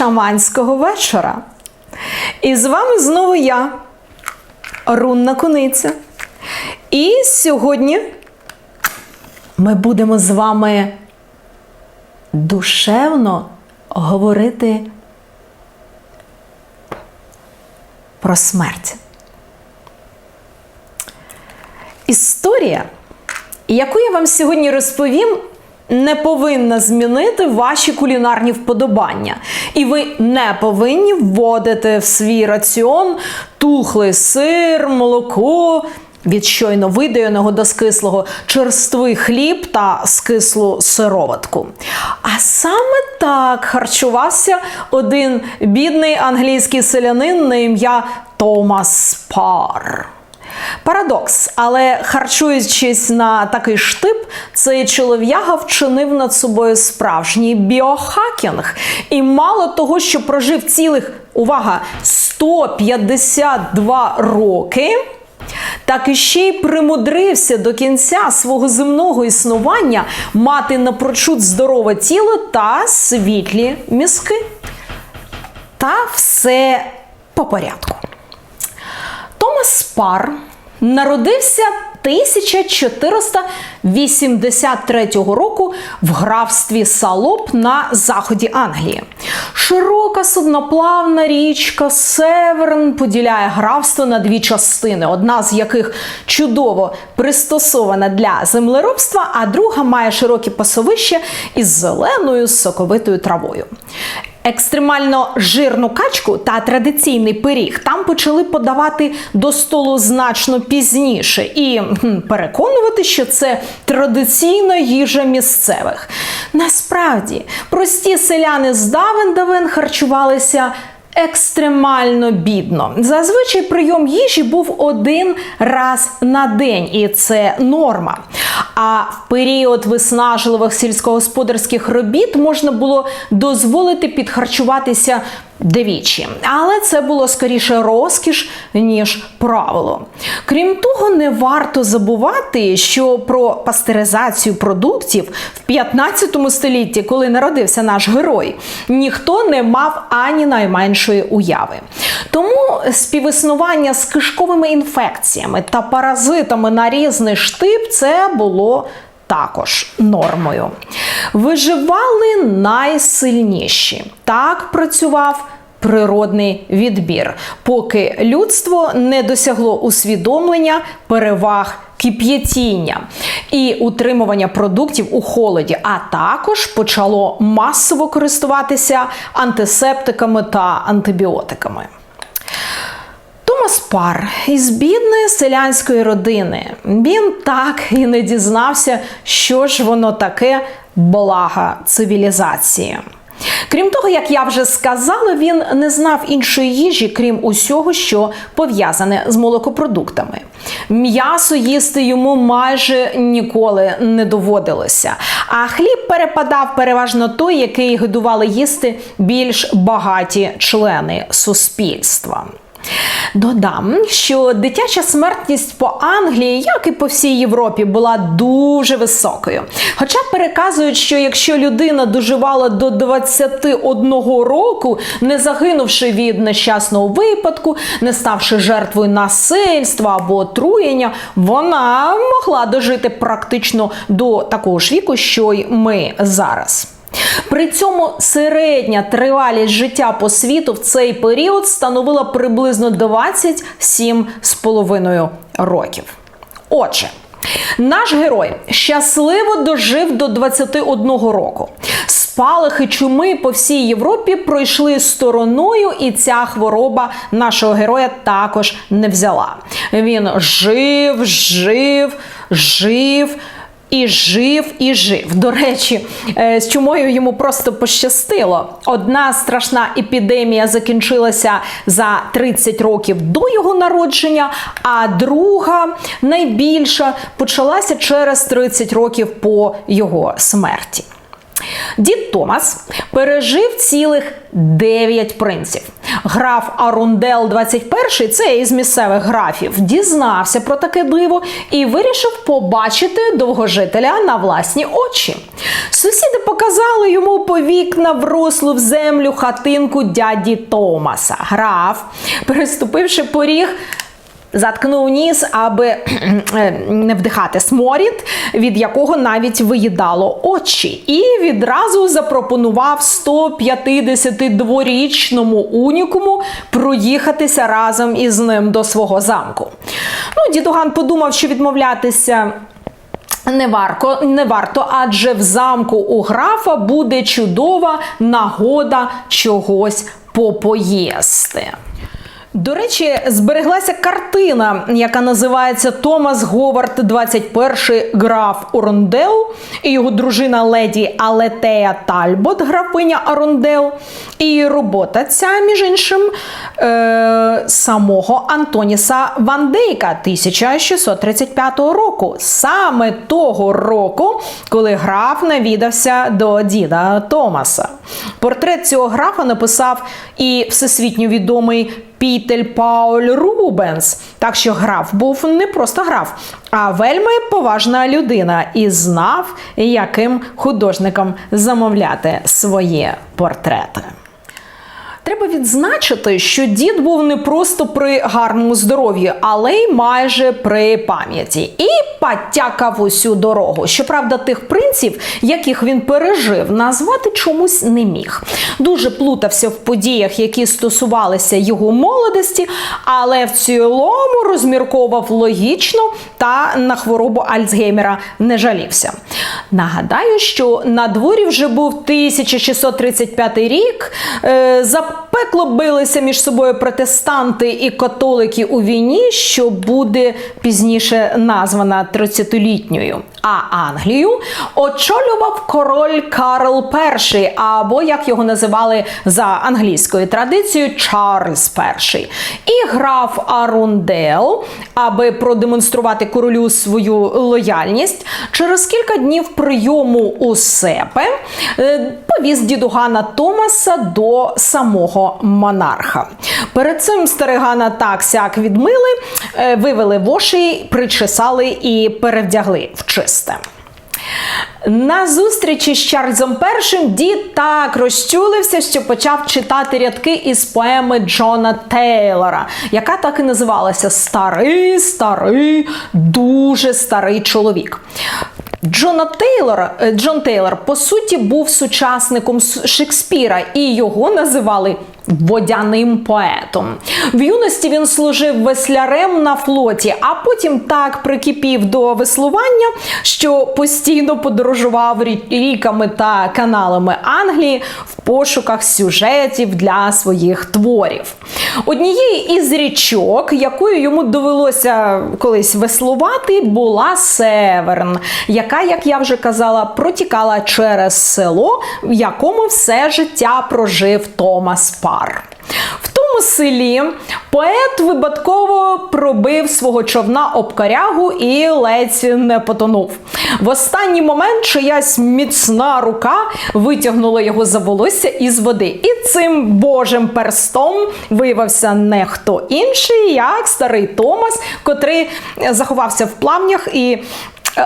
шаманського вечора. І з вами знову я, Рунна Куниця. І сьогодні ми будемо з вами душевно говорити про смерть. Історія, яку я вам сьогодні розповім, не повинна змінити ваші кулінарні вподобання. І ви не повинні вводити в свій раціон тухлий сир, молоко. Від щойно видаєного до скислого черствий хліб та скислу сироватку. А саме так харчувався один бідний англійський селянин на ім'я Томас Пар. Парадокс, але харчуючись на такий штип, цей чолов'яга вчинив над собою справжній біохакінг. І мало того, що прожив цілих увага 152 роки. Так і ще й примудрився до кінця свого земного існування мати напрочуд здорове тіло та світлі мізки. Та все по порядку. Томас Пар народився 1483 року в графстві Салоп на заході Англії. Широка судноплавна річка Северн поділяє графство на дві частини, одна з яких чудово пристосована для землеробства, а друга має широкі пасовище із зеленою соковитою травою. Екстремально жирну качку та традиційний пиріг там почали подавати до столу значно пізніше і переконувати, що це традиційна їжа місцевих. Насправді, прості селяни з давен-давен харчувалися. Екстремально бідно. Зазвичай прийом їжі був один раз на день, і це норма. А в період виснажливих сільськогосподарських робіт можна було дозволити підхарчуватися двічі. Але це було скоріше розкіш, ніж правило. Крім того, не варто забувати, що про пастеризацію продуктів в 15 столітті, коли народився наш герой, ніхто не мав ані найменшої уяви. Тому співіснування з кишковими інфекціями та паразитами на різний штип це було також нормою. Виживали найсильніші. Так працював природний відбір, поки людство не досягло усвідомлення переваг кип'ятіння і утримування продуктів у холоді, а також почало масово користуватися антисептиками та антибіотиками. Томас із бідної селянської родини. Він так і не дізнався, що ж воно таке блага цивілізації. Крім того, як я вже сказала, він не знав іншої їжі, крім усього, що пов'язане з молокопродуктами. М'ясо їсти йому майже ніколи не доводилося. А хліб перепадав переважно той, який годували їсти більш багаті члени суспільства. Додам, що дитяча смертність по Англії, як і по всій Європі, була дуже високою. Хоча переказують, що якщо людина доживала до 21 року, не загинувши від нещасного випадку, не ставши жертвою насильства або отруєння, вона могла дожити практично до такого ж віку, що й ми зараз. При цьому середня тривалість життя по світу в цей період становила приблизно 27,5 років. Отже, наш герой щасливо дожив до 21 року. Спалахи чуми по всій Європі пройшли стороною, і ця хвороба нашого героя також не взяла. Він жив, жив, жив. І жив, і жив. До речі, е, з чумою йому просто пощастило. Одна страшна епідемія закінчилася за 30 років до його народження, а друга, найбільша, почалася через 30 років по його смерті. Дід Томас пережив цілих 9 принців. Граф Арундел 21, це із місцевих графів, дізнався про таке диво і вирішив побачити довгожителя на власні очі. Сусіди показали йому по вікна врослу в землю хатинку дяді Томаса. Граф, переступивши поріг, Заткнув ніс, аби е, не вдихати сморід, від якого навіть виїдало очі, і відразу запропонував 152-річному унікуму проїхатися разом із ним до свого замку. Ну, дідуган подумав, що відмовлятися. Не варто, не варто, адже в замку у графа буде чудова нагода чогось попоїсти. До речі, збереглася картина, яка називається Томас Говард, 21-й граф Орондел і його дружина леді Алетея Тальбот, графиня Арондел. І робота ця, між іншим, е- самого Антоніса Ван Дейка 1635 року. Саме того року, коли граф навідався до діда Томаса. Портрет цього графа написав і всесвітньо відомий Пітель Пауль Рубенс. Так що граф був не просто граф, а вельми поважна людина і знав, яким художникам замовляти своє портрети. Треба відзначити, що дід був не просто при гарному здоров'ї, але й майже при пам'яті. І потякав усю дорогу. Щоправда, тих принців, яких він пережив, назвати чомусь не міг. Дуже плутався в подіях, які стосувалися його молодості, але в цілому розмірковував логічно та на хворобу Альцгеймера не жалівся. Нагадаю, що на дворі вже був 1635 рік. Е, за 해서 пекло билися між собою протестанти і католики у війні, що буде пізніше названа 30-літньою. А Англію очолював король Карл І, або як його називали за англійською традицією, Чарльз І. І граф Арундел, аби продемонструвати королю свою лояльність, через кілька днів прийому у себе е, повіз дідугана Томаса до самого монарха. Перед цим старигана так сяк відмили, е, вивели воші, причесали і перевдягли в чисте. На зустрічі з Чарльзом І дід так розчулився, що почав читати рядки із поеми Джона Тейлора, яка так і називалася Старий, старий, дуже старий чоловік. Джона Тейлора, е, Джон Тейлор, по суті, був сучасником Шекспіра, і його називали водяним поетом. В юності він служив веслярем на флоті, а потім так прикипів до веслування, що постійно подорожував ріками та каналами Англії в пошуках сюжетів для своїх творів. Однією із річок, якою йому довелося колись веслувати, була Северн, яка, як я вже казала, протікала через село, в якому все життя прожив Томас Пар. В тому селі поет випадково пробив свого човна об корягу і ледь не потонув. В останній момент чиясь міцна рука витягнула його за волосся із води. І цим божим перстом виявився не хто інший, як старий Томас, котрий заховався в плавнях і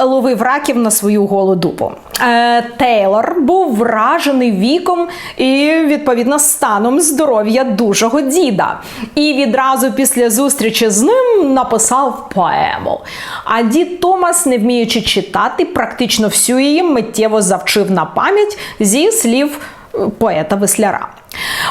ловив раків на свою голу дупу. Е, Тейлор був вражений віком і, відповідно, станом здоров'я дужого діда. І відразу після зустрічі з ним написав поему. А дід Томас, не вміючи читати, практично всю її миттєво завчив на пам'ять зі слів е, поета Весляра.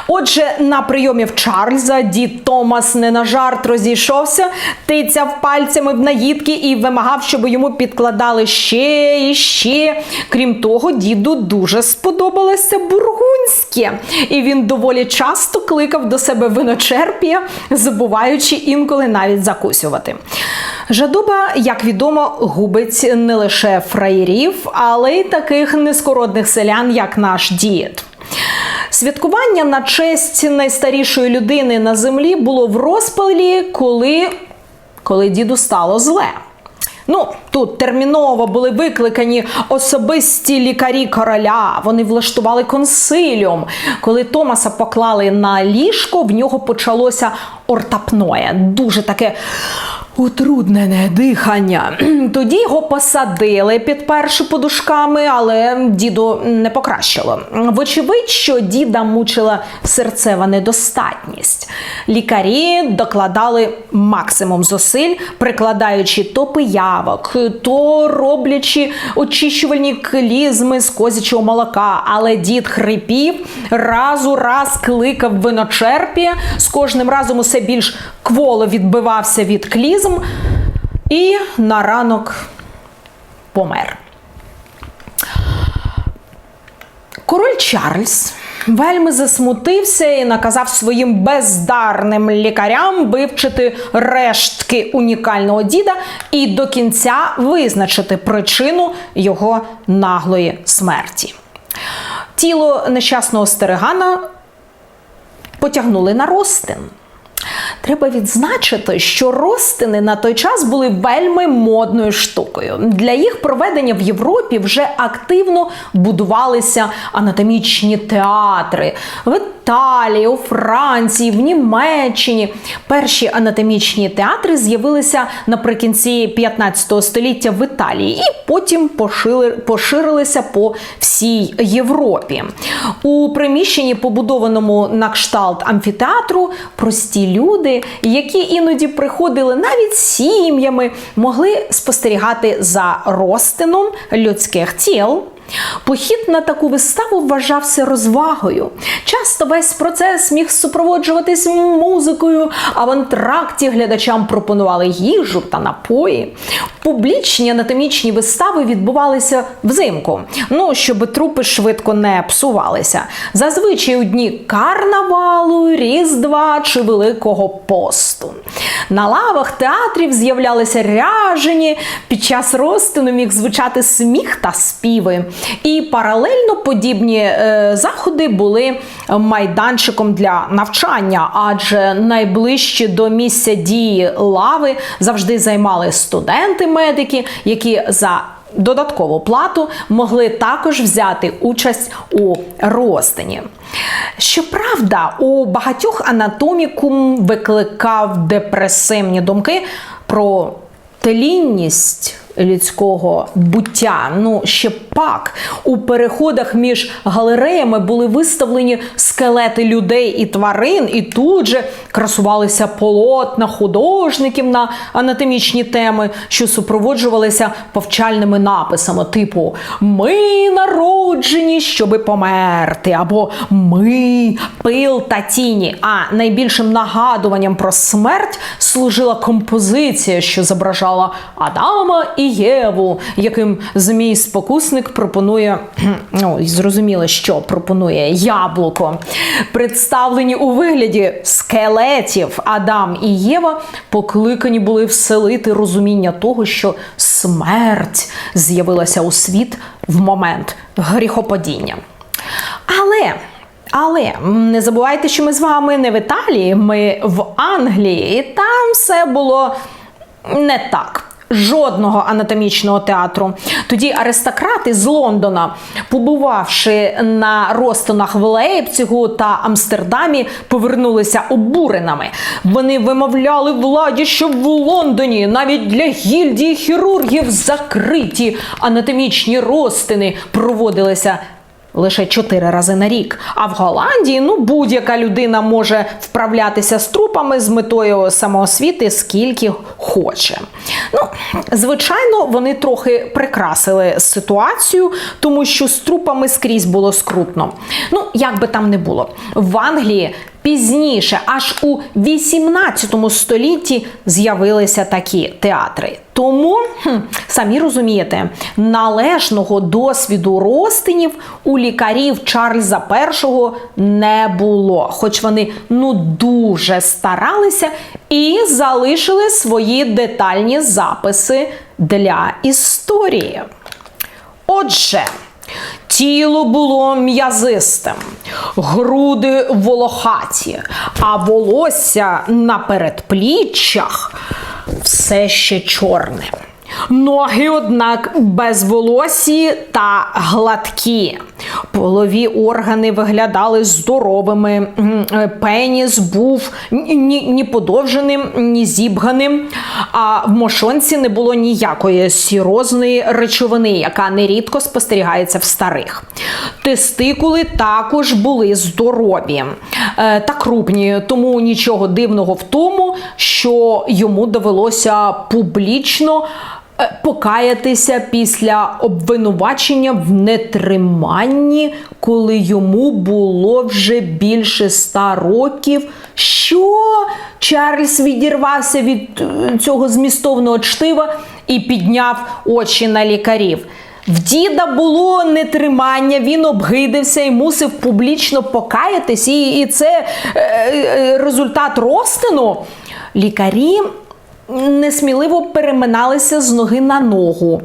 Отже, на прийомі в Чарльза дід Томас не на жарт розійшовся, тицяв пальцями в наїдки і вимагав, щоб йому підкладали ще і ще. Крім того, діду дуже сподобалося бургунське, і він доволі часто кликав до себе виночерпія, забуваючи інколи навіть закусювати. Жадоба, як відомо, губить не лише фраєрів, але й таких нескородних селян, як наш дід. Святкування на честь найстарішої людини на землі було в розпалі, коли, коли діду стало зле. Ну, тут терміново були викликані особисті лікарі короля. Вони влаштували консиліум. Коли Томаса поклали на ліжко, в нього почалося ортапноє. Дуже таке утруднене дихання. Тоді його посадили, підперши подушками, але діду не покращило. Вочевидь, що діда мучила серцева недостатність. Лікарі докладали максимум зусиль, прикладаючи то пиявок, то роблячи очищувальні клізми з козячого молока. Але дід хрипів, раз у раз кликав виночерпі, з кожним разом усе більш кволо відбивався від клізм і на ранок помер. Король Чарльз вельми засмутився і наказав своїм бездарним лікарям вивчити рештки унікального діда і до кінця визначити причину його наглої смерті. Тіло нещасного стерегана потягнули на розтин. Треба відзначити, що розтини на той час були вельми модною штукою. Для їх проведення в Європі вже активно будувалися анатомічні театри в Італії, у Франції, в Німеччині. Перші анатомічні театри з'явилися наприкінці 15 століття в Італії і потім поширилися по всій Європі. У приміщенні, побудованому на кшталт амфітеатру, прості люди, які іноді приходили навіть сім'ями, могли спостерігати за розтином людських тіл. Похід на таку виставу вважався розвагою. Часто весь процес міг супроводжуватись музикою, а в антракті глядачам пропонували їжу та напої. Публічні анатомічні вистави відбувалися взимку, ну щоб трупи швидко не псувалися. Зазвичай у дні карнавалу, Різдва чи Великого посту. На лавах театрів з'являлися ряжені. Під час розтину міг звучати сміх та співи. І паралельно подібні е, заходи були майданчиком для навчання, адже найближче до місця дії лави завжди займали студенти-медики, які за Додаткову плату могли також взяти участь у розтині. Щоправда, у багатьох анатомікум викликав депресивні думки про тлінність людського буття. Ну, ще пак у переходах між галереями були виставлені скелети людей і тварин, і тут же красувалися полотна художників на анатомічні теми, що супроводжувалися повчальними написами, типу Ми народжені, щоби померти, або Ми пил та тіні. А найбільшим нагадуванням про смерть служила композиція, що зображала Адама і Єву, яким змій спокусник пропонує, ну зрозуміло, що пропонує яблуко. Представлені у вигляді скелетів Адам і Єва покликані були вселити розуміння того, що смерть з'явилася у світ в момент гріхопадіння. Але. Але не забувайте, що ми з вами не в Італії, ми в Англії, і там все було не так. Жодного анатомічного театру. Тоді аристократи з Лондона, побувавши на розтинах в Лейпцигу та Амстердамі, повернулися обуреними. Вони вимовляли владі, що в Лондоні навіть для гільдії хірургів закриті анатомічні розтини проводилися лише чотири рази на рік. А в Голландії ну будь-яка людина може вправлятися з трупами з метою самоосвіти скільки хоче. Ну, звичайно, вони трохи прикрасили ситуацію, тому що з трупами скрізь було скрутно. Ну, як би там не було, в Англії. Пізніше, аж у 18 столітті, з'явилися такі театри. Тому, самі розумієте, належного досвіду розтинів у лікарів Чарльза І не було, хоч вони ну дуже старалися і залишили свої детальні записи для історії. Отже. Тіло було м'язистим, груди волохаті, а волосся на передпліччях все ще чорне. Ноги, однак, безволосі та гладкі. Полові органи виглядали здоровими. Е, Пеніс був ні, ні, подовженим, ні зібганим. А в мошонці не було ніякої сірозної речовини, яка нерідко спостерігається в старих. Тестикули також були здорові е, та крупні, тому нічого дивного в тому, що йому довелося публічно покаятися після обвинувачення в нетриманні, коли йому було вже більше ста років. Що Чарльз відірвався від е, цього змістовного чтива і підняв очі на лікарів. В діда було нетримання, він обгидився і мусив публічно покаятись, і, і це е, е, результат розтину. Лікарі несміливо переминалися з ноги на ногу.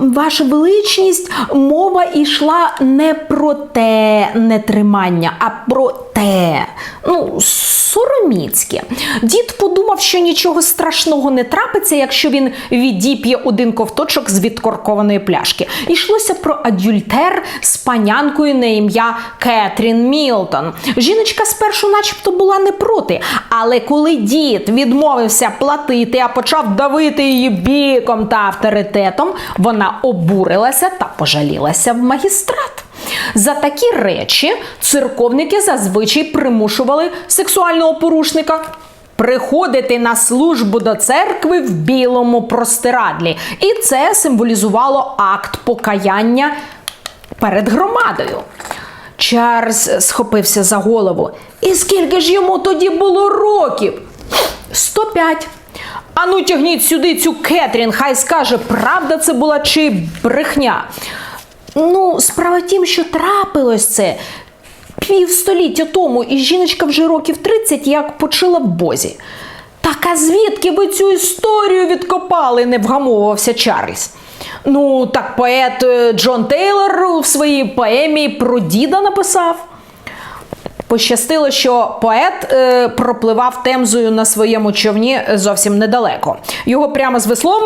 Ваша величність, мова йшла не про те нетримання, а про те. Ну, сороміцьке. Дід подумав, що нічого страшного не трапиться, якщо він відіп'є один ковточок з відкоркованої пляшки. Йшлося про адюльтер з панянкою на ім'я Кетрін Мілтон. Жіночка спершу, начебто, була не проти, але коли дід відмовився платити, а почав давити її біком та авторитетом, вона обурилася та пожалілася в магістрат. За такі речі церковники зазвичай примушували сексуального порушника приходити на службу до церкви в білому простирадлі. І це символізувало акт покаяння перед громадою. Чарльз схопився за голову. І скільки ж йому тоді було років? 105. Ану, тягніть сюди цю Кетрін, хай скаже, правда це була чи брехня. Ну, справа в тім, що трапилось це півстоліття тому, і жіночка вже років 30 як почила в бозі. Так а звідки ви цю історію відкопали? не вгамовувався Чарльз. Ну, так поет е, Джон Тейлор в своїй поемі про діда написав. Пощастило, що поет е, пропливав темзою на своєму човні зовсім недалеко. Його прямо з веслом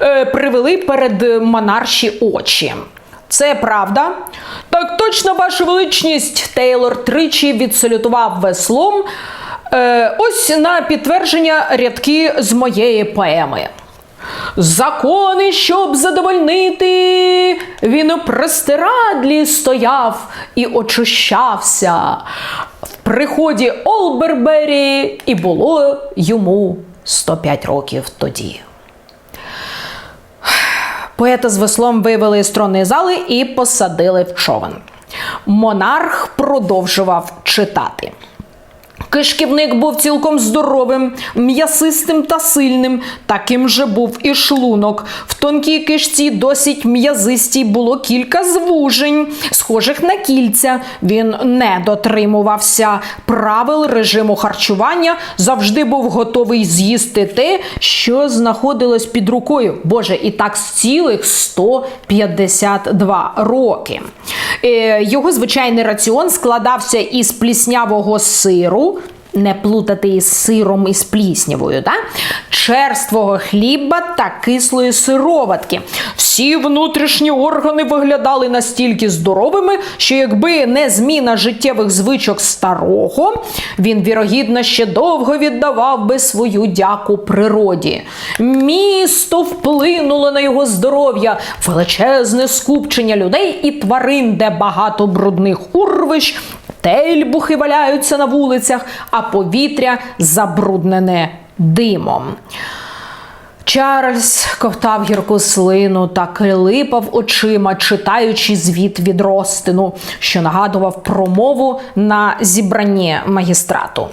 е, привели перед монарші очі. Це правда. Так точно, ваша величність, Тейлор тричі відсалютував веслом. Е, ось на підтвердження рядки з моєї поеми. Закони, щоб задовольнити, він у простирадлі стояв і очищався. В приході Олбербері і було йому 105 років тоді. Поета з веслом вивели з тронної зали і посадили в човен. Монарх продовжував читати. Кишківник був цілком здоровим, м'ясистим та сильним. Таким же був і шлунок. В тонкій кишці досить м'язистій було кілька звужень, схожих на кільця. Він не дотримувався правил режиму харчування, завжди був готовий з'їсти те, що знаходилось під рукою. Боже, і так з цілих 152 роки. Е, Його звичайний раціон складався із пліснявого сиру. Не плутати із сиром із пліснявою, да? черствого хліба та кислої сироватки. Всі внутрішні органи виглядали настільки здоровими, що якби не зміна життєвих звичок старого, він вірогідно ще довго віддавав би свою дяку природі. Місто вплинуло на його здоров'я, величезне скупчення людей і тварин, де багато брудних урвищ. Тельбухи валяються на вулицях, а повітря забруднене димом. Чарльз ковтав гірку слину та клипав очима, читаючи звіт від розтину, що нагадував промову на зібранні магістрату.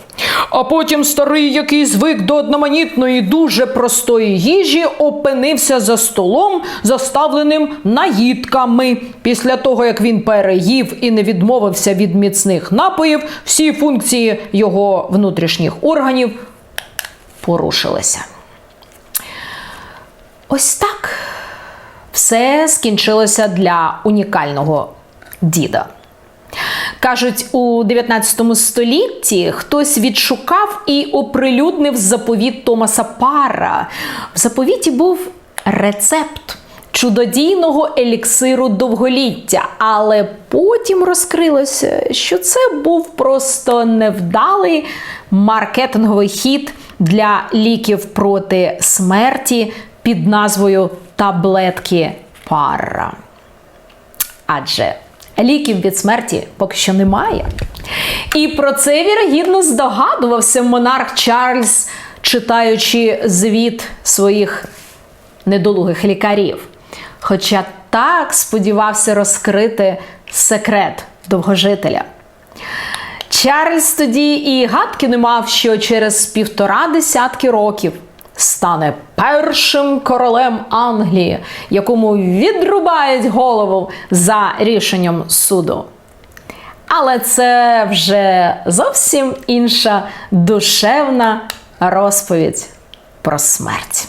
А потім старий, який звик до одноманітної, дуже простої їжі, опинився за столом, заставленим наїдками. Після того, як він переїв і не відмовився від міцних напоїв, всі функції його внутрішніх органів порушилися. Ось так все скінчилося для унікального діда. Кажуть, у 19 столітті хтось відшукав і оприлюднив заповіт Томаса Пара. В заповіті був рецепт чудодійного еліксиру довголіття, але потім розкрилося, що це був просто невдалий маркетинговий хід для ліків проти смерті під назвою таблетки Парра. Адже ліків від смерті поки що немає. І про це вірогідно здогадувався монарх Чарльз, читаючи звіт своїх недолугих лікарів. Хоча так сподівався розкрити секрет довгожителя. Чарльз тоді і гадки не мав, що через півтора десятки років стане першим королем Англії, якому відрубають голову за рішенням суду. Але це вже зовсім інша душевна розповідь про смерть.